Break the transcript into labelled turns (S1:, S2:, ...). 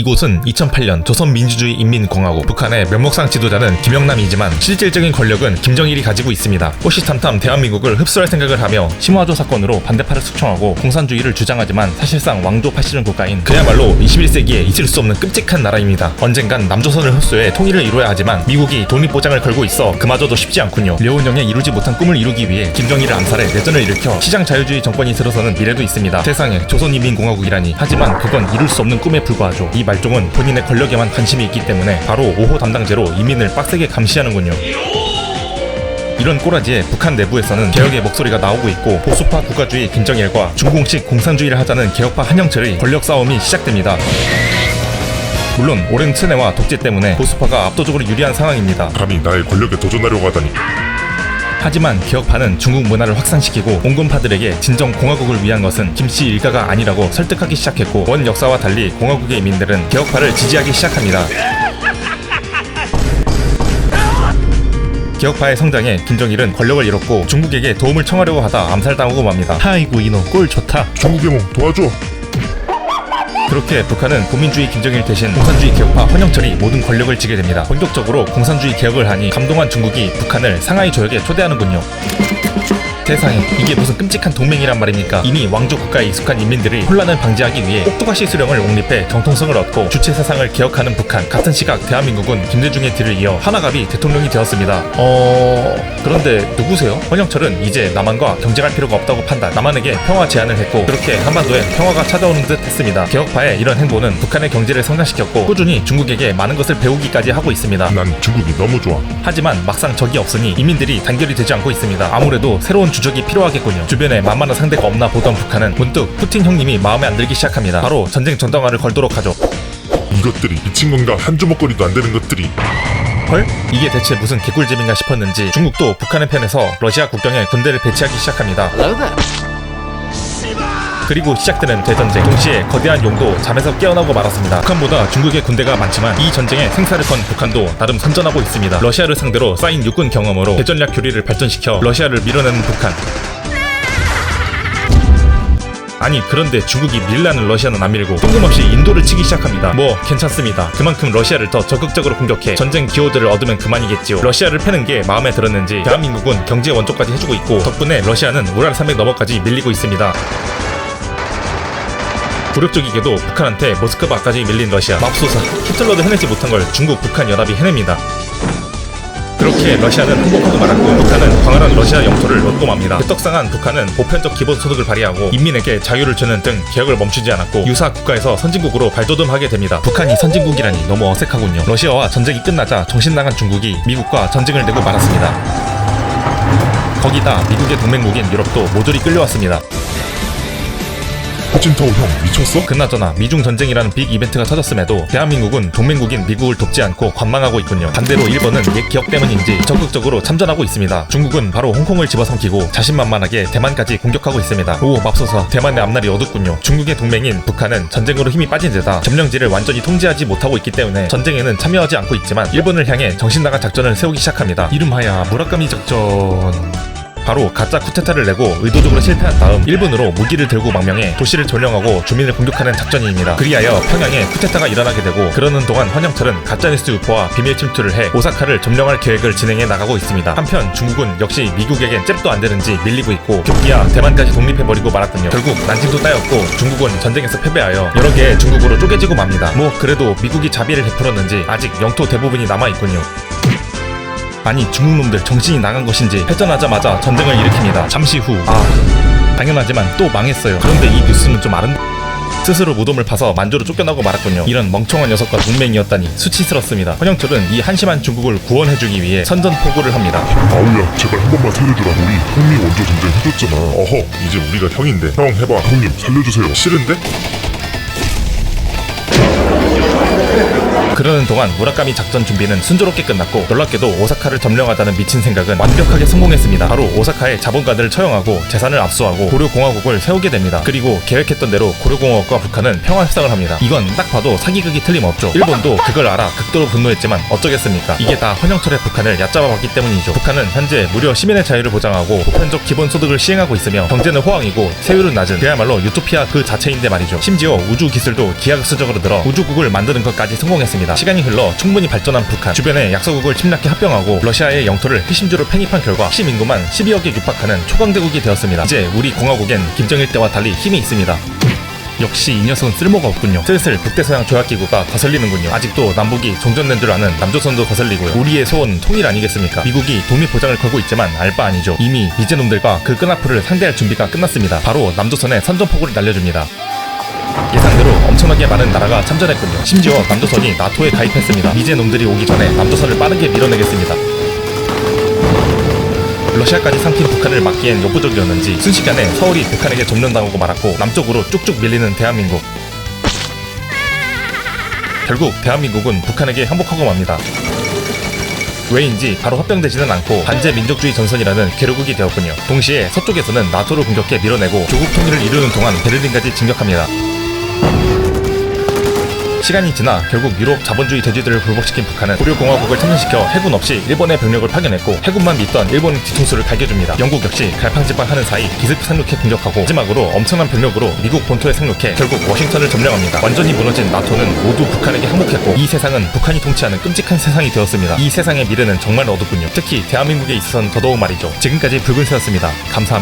S1: 이곳은 2008년 조선민주주의인민공화국 북한의 면목상 지도자는 김영남이지만 실질적인 권력은 김정일이 가지고 있습니다. 호시탐탐 대한민국을 흡수할 생각을 하며 심화조 사건으로 반대파를 숙청하고 공산주의를 주장하지만 사실상 왕조 파시즘 국가인 그야말로 21세기에 있을 수 없는 끔찍한 나라입니다. 언젠간 남조선을 흡수해 통일을 이루어야 하지만 미국이 독립보장을 걸고 있어 그마저도 쉽지 않군요. 려운영의 이루지 못한 꿈을 이루기 위해 김정일을 암살해 내전을 일으켜 시장 자유주의 정권이 들어서는 미래도 있습니다. 세상에 조선인민공화국이라니 하지만 그건 이룰 수 없는 꿈에 불과하죠. 이 말종은 본인의 권력에만 관심이 있기 때문에 바로 5호 담당제로 인민을 빡세게 감시하는군요. 이런 꼬라지에 북한 내부에서는 개혁의 목소리가 나오고 있고 보수파 국가주의 김정일과 중공식 공산주의를 하자는 개혁파 한영철의 권력 싸움이 시작됩니다. 물론 오랜 친애와 독재 때문에 보수파가 압도적으로 유리한 상황입니다.
S2: 감히 나의 권력에 도전하려고 하다니
S1: 하지만 개혁파는 중국 문화를 확산시키고 온건파들에게 진정 공화국을 위한 것은 김씨 일가가 아니라고 설득하기 시작했고 원 역사와 달리 공화국의 인민들은 개혁파를 지지하기 시작합니다. 개혁파의 성장에 김정일은 권력을 잃었고 중국에게 도움을 청하려고 하다 암살당하고 맙니다. 아이고 이놈 꼴 좋다.
S2: 중국의 몸 도와줘
S1: 그렇게 북한은 공민주의 김정일 대신 공산주의 개혁파 헌영철이 모든 권력을 쥐게 됩니다. 본격적으로 공산주의 개혁을 하니 감동한 중국이 북한을 상하이 조약에 초대하는군요. 세상에 이게 무슨 끔찍한 동맹이란 말입니까? 이미 왕조 국가에 익숙한 인민들이 혼란을 방지하기 위해 꼭두가시 수령을 옹립해 정통성을 얻고 주체 사상을 개혁하는 북한 같은 시각 대한민국은 김대중의 뒤를 이어 하나갑이 대통령이 되었습니다. 어... 그런데 누구세요? 헌영철은 이제 남한과 경쟁할 필요가 없다고 판단 남한에게 평화 제안을 했고 그렇게 한반도에 평화가 찾아오는 듯 했습니다. 개혁파의 이런 행보는 북한의 경제를 성장시켰고 꾸준히 중국에게 많은 것을 배우기까지 하고 있습니다.
S2: 난 중국이 너무 좋아
S1: 하지만 막상 적이 없으니 인민들이 단결이 되지 않고 있습니다. 아무래도 새로운 주 적이 필요하겠군요. 주변에 만만한 상대가 없나 보던 북한은 문득 푸틴 형님이 마음에 안 들기 시작합니다. 바로 전쟁 전당화를 걸도록 하죠.
S2: 이것들이 미친 건가 한 주먹거리도 안 되는 것들이
S1: 헐? 이게 대체 무슨 개꿀잼인가 싶었는지 중국도 북한의 편에서 러시아 국경에 군대를 배치하기 시작합니다. 그리고 시작되는 대전쟁 동시에 거대한 용도 잠에서 깨어나고 말았습니다. 북한보다 중국의 군대가 많지만 이 전쟁에 생사를 건 북한도 나름 선전하고 있습니다. 러시아를 상대로 쌓인 육군 경험으로 대전략 교리를 발전시켜 러시아를 밀어내는 북한. 아니 그런데 중국이 밀라는 러시아는 안 밀고 뜬금없이 인도를 치기 시작합니다. 뭐 괜찮습니다. 그만큼 러시아를 더 적극적으로 공격해 전쟁 기호들을 얻으면 그만이겠지요. 러시아를 패는 게 마음에 들었는지 대한민국은 경제 원조까지 해주고 있고 덕분에 러시아는 우랄 산맥 너머까지 밀리고 있습니다. 굴욕적이게도 북한한테 모스크바까지 밀린 러시아 맙소사 히틀러도 해내지 못한 걸 중국 북한 연합이 해냅니다. 그렇게 러시아는 항복하고 말았고 북한은 광활한 러시아 영토를 얻고 맙니다. 떡상한 북한은 보편적 기본소득을 발휘하고 인민에게 자유를 주는 등 개혁을 멈추지 않았고 유사 국가에서 선진국으로 발돋움하게 됩니다. 북한이 선진국이라니 너무 어색하군요. 러시아와 전쟁이 끝나자 정신 나간 중국이 미국과 전쟁을 내고 말았습니다. 거기다 미국의 동맹국인 유럽도 모조리 끌려왔습니다.
S2: 후진타오 형 미쳤어?
S1: 그나저나 미중 전쟁이라는 빅 이벤트가 터졌음에도 대한민국은 동맹국인 미국을 돕지 않고 관망하고 있군요. 반대로 일본은 옛 기억 때문인지 적극적으로 참전하고 있습니다. 중국은 바로 홍콩을 집어삼키고 자신만만하게 대만까지 공격하고 있습니다. 오 맙소사 대만의 앞날이 어둡군요. 중국의 동맹인 북한은 전쟁으로 힘이 빠진 데다 점령지를 완전히 통제하지 못하고 있기 때문에 전쟁에는 참여하지 않고 있지만 일본을 향해 정신 나간 작전을 세우기 시작합니다. 이름하여 무라카미 작전. 바로 가짜 쿠데타를 내고 의도적으로 실패한 다음 일본으로 무기를 들고 망명해 도시를 점령하고 주민을 공격하는 작전입니다. 그리하여 평양에 쿠데타가 일어나게 되고 그러는 동안 환영철은 가짜뉴스 유포와 비밀 침투를 해 오사카를 점령할 계획을 진행해 나가고 있습니다. 한편 중국은 역시 미국에겐 잽도 안 되는지 밀리고 있고 급기야 대만까지 독립해버리고 말았군요. 결국 난징도 따였고 중국은 전쟁에서 패배하여 여러 개의 중국으로 쪼개지고 맙니다. 뭐 그래도 미국이 자비를 베풀었는지 아직 영토 대부분이 남아있군요. 아니 중국놈들 정신이 나간 것인지 패전하자마자 전쟁을 일으킵니다. 잠시 후 아 당연하지만 또 망했어요. 그런데 이 뉴스는 좀 아름 스스로 무덤을 파서 만조로 쫓겨나고 말았군요. 이런 멍청한 녀석과 동맹이었다니 수치스럽습니다. 헌영철은 이 한심한 중국을 구원해주기 위해 선전포고를 합니다.
S2: 아우야 제발 한 번만 살려주라 우리 형님 원조 전쟁 해줬잖아 어허 이제 우리가 형인데 형 해봐 형님 살려주세요 싫은데?
S1: 그러는 동안 무라카미 작전 준비는 순조롭게 끝났고 놀랍게도 오사카를 점령하다는 미친 생각은 완벽하게 성공했습니다. 바로 오사카의 자본가들을 처형하고 재산을 압수하고 고려공화국을 세우게 됩니다. 그리고 계획했던 대로 고려공화국과 북한은 평화 협상을 합니다. 이건 딱 봐도 사기극이 틀림없죠. 일본도 그걸 알아 극도로 분노했지만 어쩌겠습니까? 이게 다 헌영철의 북한을 얕잡아봤기 때문이죠. 북한은 현재 무려 시민의 자유를 보장하고 보편적 기본소득을 시행하고 있으며 경제는 호황이고 세율은 낮은 그야말로 유토피아 그 자체인데 말이죠. 심지어 우주 기술도 기하급수적으로 늘어 우주국을 만드는 것까지 성공했습니다. 시간이 흘러 충분히 발전한 북한 주변에 약소국을 침략해 합병하고 러시아의 영토를 핵심주로 편입한 결과 시민구만 12억에 육박하는 초강대국이 되었습니다. 이제 우리 공화국엔 김정일 때와 달리 힘이 있습니다. 역시 이 녀석은 쓸모가 없군요. 슬슬 북대서양 조약기구가 거슬리는군요. 아직도 남북이 종전된 줄 아는 남조선도 거슬리고요. 우리의 소원 통일 아니겠습니까? 미국이 독립 보장을 걸고 있지만 알바 아니죠. 이미 미제놈들과 그 끈앞풀을 상대할 준비가 끝났습니다. 바로 남조선에 선전포고를 날려줍니다. 예상대로 엄청나게 많은 나라가 참전했군요. 심지어 남조선이 나토에 가입했습니다. 미제 놈들이 오기 전에 남조선을 빠르게 밀어내겠습니다. 러시아까지 삼킨 북한을 막기엔 역부족이었는지 순식간에 서울이 북한에게 점령당하고 말았고 남쪽으로 쭉쭉 밀리는 대한민국. 결국 대한민국은 북한에게 항복하고 맙니다. 왜인지 바로 합병되지는 않고 반제 민족주의 전선이라는 괴로국이 되었군요. 동시에 서쪽에서는 나토를 공격해 밀어내고 조국 통일을 이루는 동안 베를린까지 진격합니다. 시간이 지나 결국 유럽 자본주의 대주들을 불복시킨 북한은 고려공화국을 참전시켜 해군 없이 일본의 병력을 파견했고 해군만 믿던 일본 뒤통수를 갈겨줍니다. 영국 역시 갈팡질팡하는 사이 기습 상륙해 공격하고 마지막으로 엄청난 병력으로 미국 본토에 상륙해 결국 워싱턴을 점령합니다. 완전히 무너진 나토는 모두 북한에게 항복했고 이 세상은 북한이 통치하는 끔찍한 세상이 되었습니다. 이 세상의 미래는 정말 어둡군요. 특히 대한민국에 있어서는 더더욱 말이죠. 지금까지 붉은새였습니다. 감사합니다.